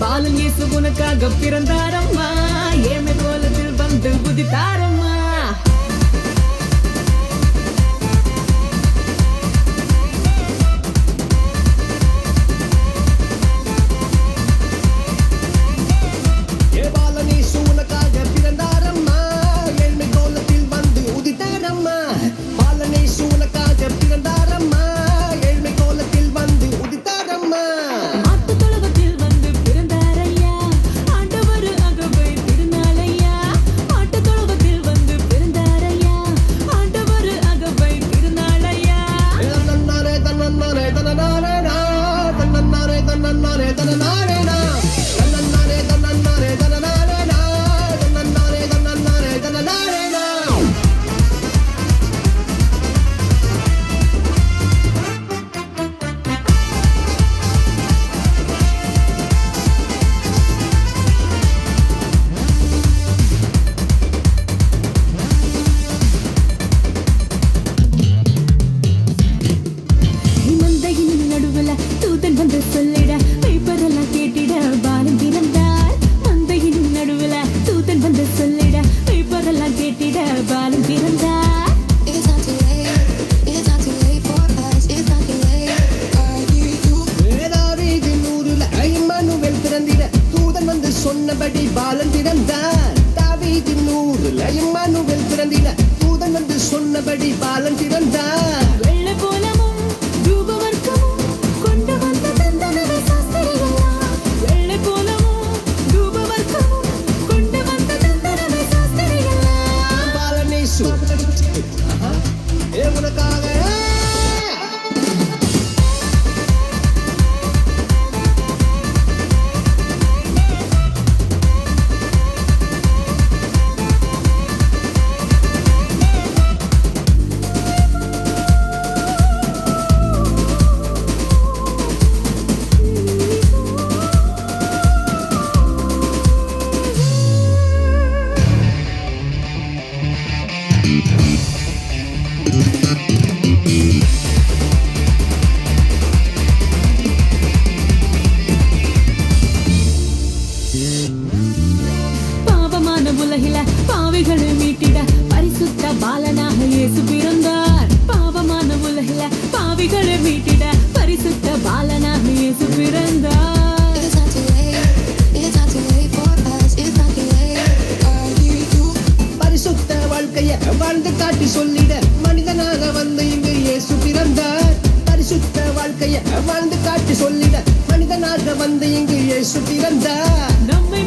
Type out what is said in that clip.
பாலன் இயேசு உனக்காக பிறந்தாரம்மா. ஏமை கோலத்தில் வந்து குதித்தாரம்மா Let's go. அப்படி பாலன் பிறந்தான் தாவீதின் நூறுல இம்மானுவல் பிறந்தின தூதன் வந்து சொன்னபடி பாலன் பிறந்தான் பாவிகளை மீட்டிட பரிசுத்த பாலனாக இயேசு பிறந்தார். பாவமான உலகில பாவிகளை மீட்டிட பரிசுத்த பாலனாக இயேசு பிறந்தார். பரிசுத்த வாழ்க்கைய வாழ்ந்து காட்டி சொல்லிட மனிதனாக வந்து இங்கு இயேசு பிறந்தார். பரிசுத்த வாழ்க்கைய வாழ்ந்து காட்டி சொல்லிட மனிதனாக வந்து இங்கு இயேசு பிறந்தார். நம்மை